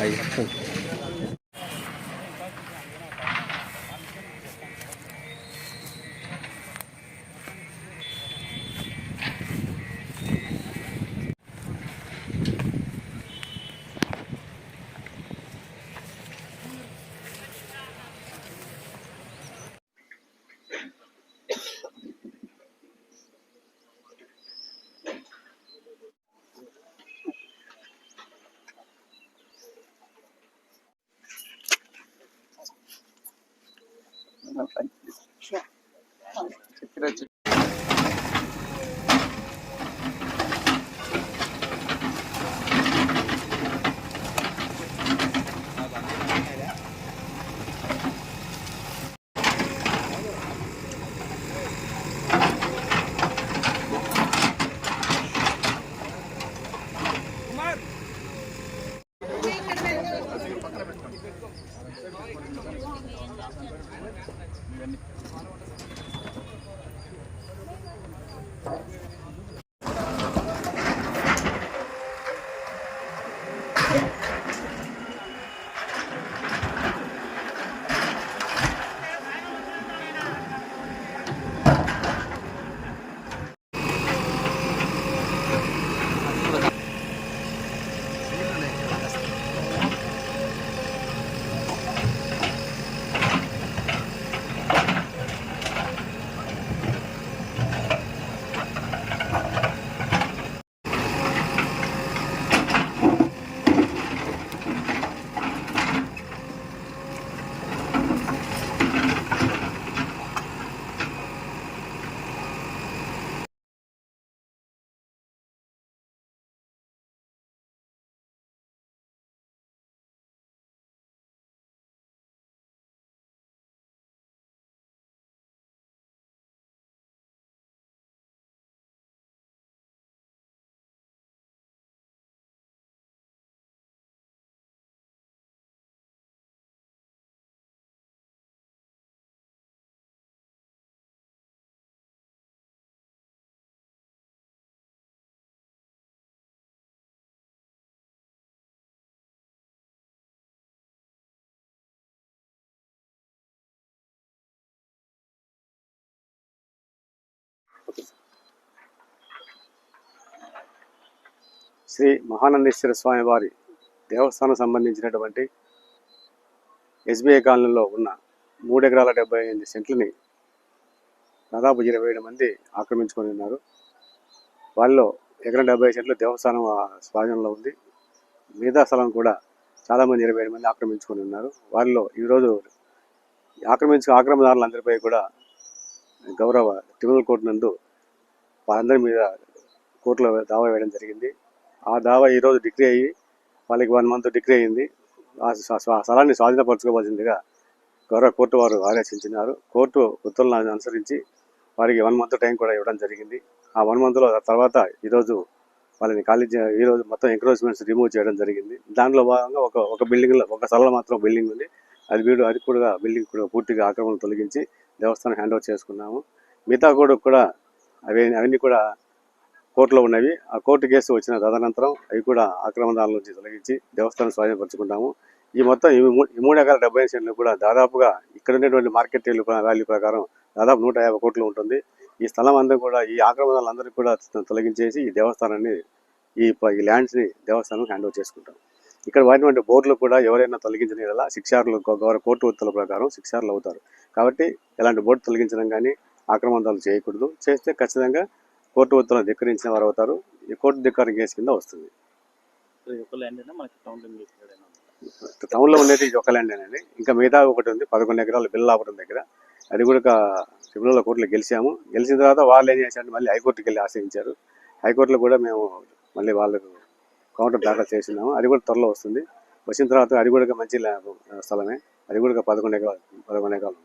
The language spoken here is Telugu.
Aí, ఇవన్నీ శ్రీ మహానందేశ్వర స్వామి వారి దేవస్థానం సంబంధించినటువంటి ఎస్బీఐ కాలనీలో ఉన్న మూడు ఎకరాల డెబ్బై ఎనిమిది సెంట్లని దాదాపు ఇరవై ఏడు మంది ఆక్రమించుకొని ఉన్నారు. వాళ్ళలో ఎకరం డెబ్బై సెంట్లు దేవస్థానం స్వాధీనంలో ఉంది. మిగతా స్థలం కూడా చాలామంది ఇరవై ఏడు మంది ఆక్రమించుకొని ఉన్నారు. వారిలో ఈరోజు ఆక్రమించు ఆక్రమణదారులందరిపై కూడా గౌరవ ట్రిబ్యునల్ కోర్టు నందు వారందరి మీద కోర్టులో దావా వేయడం జరిగింది. ఆ దావా ఈరోజు డిగ్రీ అయ్యి వాళ్ళకి వన్ మంత్ డిగ్రీ అయింది ఆ స్థలాన్ని స్వాధీనపరచుకోవాల్సిందిగా గౌరవ కోర్టు వారు ఆదేశించినారు. కోర్టు ఉత్తర్వులను అనుసరించి వారికి వన్ మంత్ టైం కూడా ఇవ్వడం జరిగింది. ఆ వన్ మంత్లో తర్వాత ఈరోజు వాళ్ళని ఖాళీ ఈరోజు మొత్తం ఎంక్రోచ్మెంట్స్ రిమూవ్ చేయడం జరిగింది. దాంట్లో భాగంగా ఒక ఒక బిల్డింగ్లో ఒక స్థలంలో మాత్రం బిల్డింగ్ ఉంది. అది వీడు అది కూడా బిల్డింగ్ కూడా పూర్తిగా ఆక్రమణ తొలగించి దేవస్థానం హ్యాండ్ ఓవర్ చేసుకున్నాము. మిగతా కూడా కూడా అవి అవన్నీ కూడా కోర్టులో ఉన్నవి. ఆ కోర్టు కేసు వచ్చిన తదనంతరం అవి కూడా ఆక్రమణాల నుంచి తొలగించి దేవస్థానం స్వాధీనపరుచుకుంటాము. ఈ మొత్తం ఈ మూడు ఎకరాల డెబ్బై సెంట్లు కూడా దాదాపుగా ఇక్కడ ఉండేటువంటి మార్కెట్ వాల్యూ ప్రకారం దాదాపు నూట యాభై కోట్లు ఉంటుంది. ఈ స్థలం అందరూ కూడా ఈ ఆక్రమణాలందరికీ కూడా తొలగించేసి ఈ దేవస్థానాన్ని ఈ ఈ ల్యాండ్స్ని దేవస్థానం హ్యాండ్ ఓవర్ చేసుకుంటాం. ఇక్కడ వాడినటువంటి బోర్డులు కూడా ఎవరైనా తొలగించిన ఇలా శిక్షార్లు గౌరవ కోర్టు ఉత్తర్వుల ప్రకారం శిక్షార్లు అవుతారు. కాబట్టి ఇలాంటి బోర్డు తొలగించడం కానీ ఆక్రమణాలు చేయకూడదు. చేస్తే ఖచ్చితంగా కోర్టు ఉత్తర్వులు ధిక్కరించిన వారు అవుతారు ఈ కోర్టు ధిక్కరణ కేసు కింద వస్తుంది. టౌన్లో ఉండేది ఇది ఒక ల్యాండ్ అండి. ఇంకా మిగతా ఒకటి ఉంది పదకొండు ఎకరాలు బిల్లాపురం దగ్గర. అది కూడా ట్రిబ్యునల్ కోర్టులో గెలిచాము. గెలిచిన తర్వాత వాళ్ళు ఏం చేశారంటే మళ్ళీ హైకోర్టుకి వెళ్ళి ఆశ్రయించారు. హైకోర్టులో కూడా మేము మళ్ళీ వాళ్ళకు కౌంటర్ దాఖలు చేసినాము అది కూడా త్వరలో వస్తుంది. వచ్చిన తర్వాత అది కూడా మంచి స్థలమే. అది కూడా పదకొండు ఎకరాలు పదకొండు ఎకరాలు